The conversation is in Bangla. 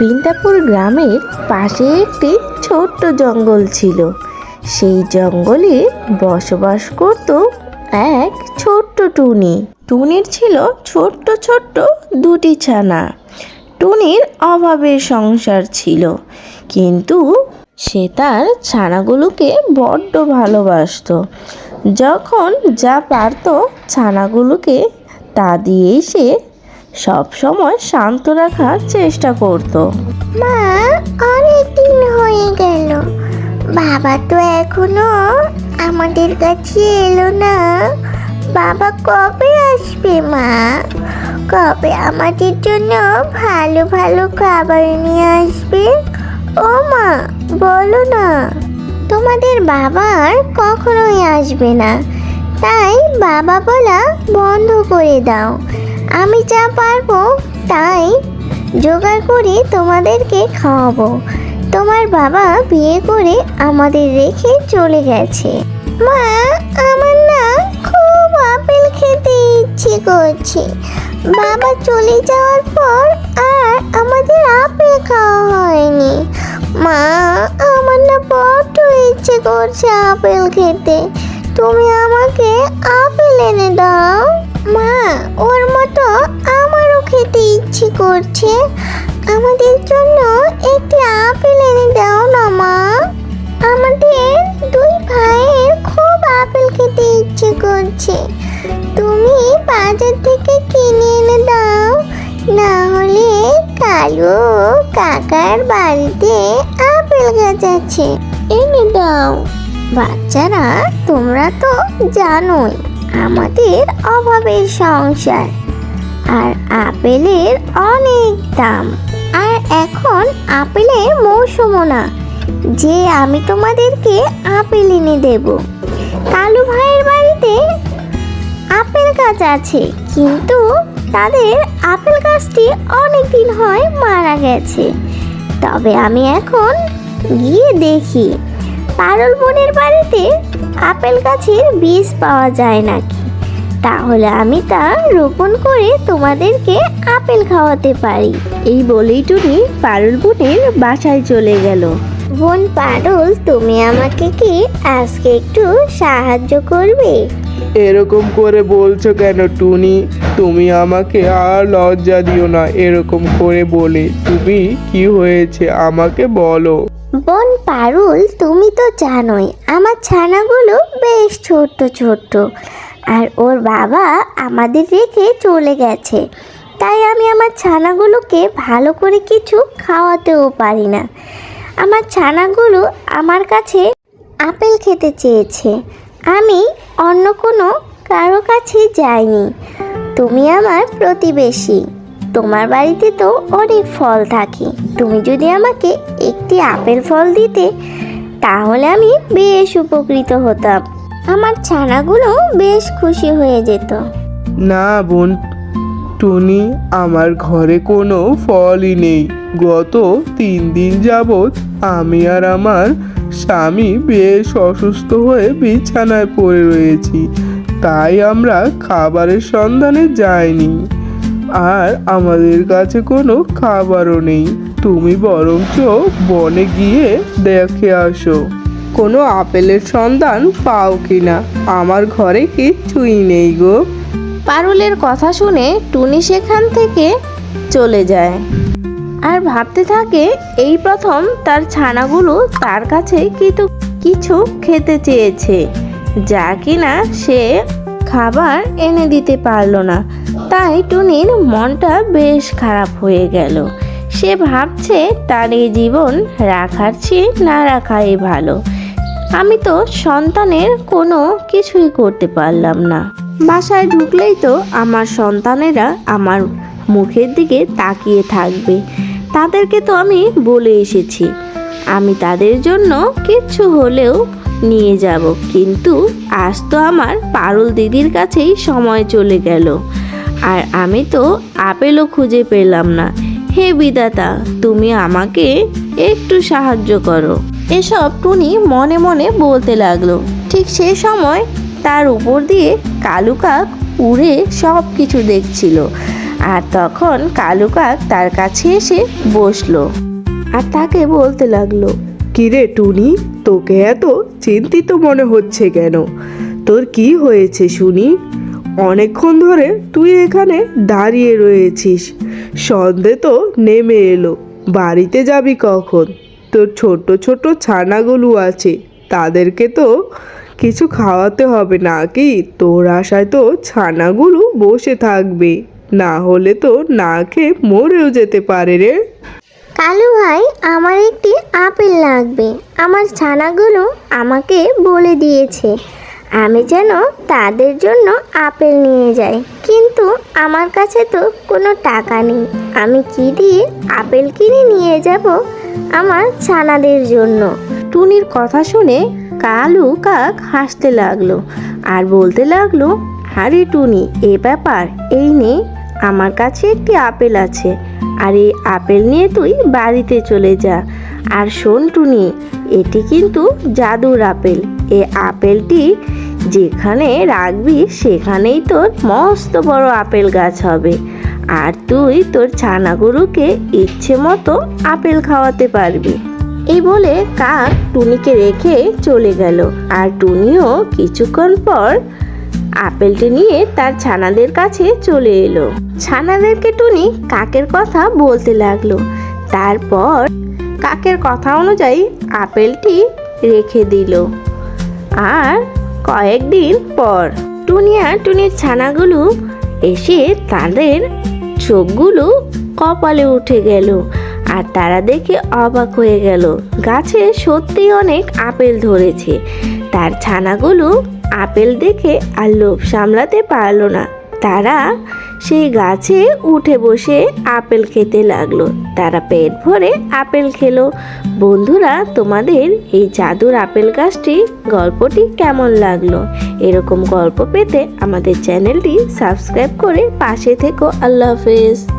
বিন্দাপুর গ্রামের পাশে একটি ছোট্ট জঙ্গল ছিল। সেই জঙ্গলে বসবাস করত এক ছোট্ট টুনি। টুনির ছিল ছোট্ট ছোট্ট দুটি ছানা। টুনির অভাবের সংসার ছিল, কিন্তু সে তার ছানাগুলোকে বড্ড ভালোবাসত। যখন যা পারত, ছানাগুলোকে তা দিয়েই সে সব সময় শান্ত রাখার চেষ্টা করত। মা অনেক দিন হয়ে গেল। বাবা তো এখনও আমাদের কাছে এলো না। বাবা কবে আসবে, মা? কবে আমাদের জন্য ভালো ভালো খাবার নিয়ে আসবে? ও মা, বলো না। তোমাদের বাবা আর কখনোই আসবে না। তাই বাবা বলা বন্ধ করে দাও। আমি যা পারব তাই জোগাড় করে তোমাদেরকে খাওয়াবো। তোমার বাবা বিয়ে করে আমাদের রেখে চলে গেছে। মা, আমার না খুব আপেল খেতে ইচ্ছে করছে। বাবা চলে যাওয়ার পর আর আমাদের আপেল খাওয়া হয়নি। মা, আমার না বড্ড ইচ্ছে করছে আপেল খেতে। তুমি আমাকে আপেল এনে দাও। মা, ওর মতো আমারও খেতে ইচ্ছে করছে। আমাদের জন্য একটি আপেল এনে দাও না, মা। আমাদের দুই ভাইয়ের খুব আপেল খেতে ইচ্ছে করছে। তুমি বাজার থেকে কিনে এনে দাও। না হলে কালু কাকার বাড়িতে আপেল গাছ আছে। এনে দাও। বাচ্চারা, তোমরা তো জানোই। আমাদের অভাবের সংসার আর আপেলের অনেক দাম। আর এখন আপেলের মৌসুমও না। যে আমি তোমাদেরকে আপেল এনে দেব। কালু ভাইয়ের বাড়িতে আপেল গাছ আছে, কিন্তু তাদের আপেল গাছটি অনেক দিন হয় মারা গেছে। তবে আমি এখন গিয়ে দেখি। পারুল বোনের বাড়িতে আপেল গাছের বীজ পাওয়া যায় নাকি? তাহলে আমি তা রোপণ করে তোমাদেরকে আপেল খাওয়াতে পারি। এই বলেই টুনি পারুল বোনের বাসায় চলে গেল। বোন পারুল, তুমি আমাকে কি আজকে একটু সাহায্য করবে? এরকম করে বলছো কেন টুনি? তুমি আমাকে আর লজ্জা দিও না, এরকম করে বলে। তুমি কি হয়েছে আমাকে বলো। বোন পারুল, তুমি তো জানোই, আমার ছানাগুলো বেশ ছোট্ট ছোট্ট। আর ওর বাবা আমাদের রেখে চলে গেছে। তাই আমি আমার ছানাগুলোকে ভালো করে কিছু খাওয়াতেও পারি না। আমার ছানাগুলো আমার কাছে আপেল খেতে চেয়েছে। আমি অন্য কোনো কারও কাছে যাইনি। তুমি আমার প্রতিবেশী। তোমার বাড়িতে তো অনেক ফল থাকে। তুমি যদি আমাকে একটি আপেল ফল দিতে, তাহলে আমি বেশ উপকৃত হতাম। আমার ছানাগুলো বেশ খুশি হয়ে যেত। না বোন, টুনি, আমার ঘরে কোনো ফলই নেই। গত তিন দিন যাবৎ আমি আর আমার স্বামী বেশ অসুস্থ হয়ে বিছানায় পড়ে রয়েছি। তাই আমরা খাবারের সন্ধানে যাইনি। আর আমাদের কাছে কোনো খাবারও নেই। তুমি বরঞ্চ বনে গিয়ে দেখে আসো। কোনো আপেলের সন্ধান পাও কিনা? আমার ঘরে কিচ্ছুই নেই গো। পারুলের কথা শুনে টুনি সেখান থেকে চলে যায়। আর ভাবতে থাকে এই প্রথম তার ছানাগুলো তার কাছে কিন্তু কিছু খেতে চেয়েছে, যা কিনা সে খাবার এনে দিতে পারল না। তাই টুনির মনটা বেশ খারাপ হয়ে গেল। সে ভাবছে তার এই জীবন রাখার চেয়ে না রাখাই ভালো। আমি তো সন্তানের কোনো কিছুই করতে পারলাম না। বাসায় ঢুকলেই তো আমার সন্তানেরা আমার মুখের দিকে তাকিয়ে থাকবে। তাদেরকে তো আমি বলে এসেছি। আমি তাদের জন্য কিচ্ছু হলেও নিয়ে যাব। কিন্তু আজ তো আমার পারুল দিদির কাছেই সময় চলে গেল। আর আমি তো আপেলও খুঁজে পেলাম না। হে বিদাতা তুমি আমাকে একটু সাহায্য করো। এসব টুনি মনে মনে বলতে লাগল। ঠিক সে সময় তার উপর দিয়ে কালু কাক উড়ে সব কিছু দেখছিল। আর তখন কালু কাক তার কাছে এসে বসল আর তাকে বলতে লাগল, কিরে টুনি, তোকে এত চিন্তিত মনে হচ্ছে কেন? তোর কি হয়েছে শুনি? অনেকক্ষণ ধরে তুই এখানে দাঁড়িয়ে রয়েছিস। সন্ধে তো নেমে এলো, বাড়িতে যাবি কখন? তোর ছোট ছোট ছানাগুলো আছে, তাদেরকে তো কিছু খাওয়াতে হবে নাকি? তোর আশায় তো ছানাগুলো বসে থাকবে। না হলে তো না খেয়ে মরেও যেতে পারে রে। কালু ভাই, আমার একটি আপেল লাগবে। আমার ছানাগুলো আমাকে বলে দিয়েছে, আমি যেন তাদের জন্য আপেল নিয়ে যাই। কিন্তু আমার কাছে তো কোনো টাকা নেই। আমি কি দিয়ে আপেল কিনে নিয়ে যাব আমার ছানাদের জন্য? টুনির কথা শুনে কালু কাক হাসতে লাগল আর বলতে লাগল, আরে টুনি, এ ব্যাপার, এই নে। আমার কাছে একটি আপেল আছে। আর এই আপেল নিয়ে তুই বাড়িতে চলে যা। আর শোন টুনি, এটি কিন্তু জাদুর আপেল। এ আপেলটি যেখানে রাখবি, সেখানেই তোর মস্ত বড় আপেল গাছ হবে। আর তুই তোর ছানাগুলোকে ইচ্ছে মতো আপেল খাওয়াতে পারবি। এই বলে কাক টুনিকে রেখে চলে গেল। আর টুনিও কিছুক্ষণ পর আপেলটি নিয়ে তার ছানাদের কাছে চলে এলো। ছানাদেরকে টুনি কাকের কথা বলতে লাগল। তারপর কাকের কথা অনুযায়ী আপেলটি রেখে দিল। আর কয়েকদিন পর টুনি আর টুনির ছানাগুলো এসে তাদের চোখগুলো কপালে উঠে গেল আর তারা দেখে অবাক হয়ে গেল। গাছে সত্যি অনেক আপেল ধরেছে। তার ছানাগুলো আপেল দেখে আর লোভ সামলাতে পারল না। তারা সেই গাছে উঠে বসে আপেল খেতে লাগল। তারা পেট ভরে আপেল খেলো। বন্ধুরা, তোমাদের এই জাদুর আপেল গাছটি গল্পটি কেমন লাগল? এরকম গল্প পেতে আমাদের চ্যানেলটি সাবস্ক্রাইব করে পাশে থেকো। আল্লাহ হাফেজ।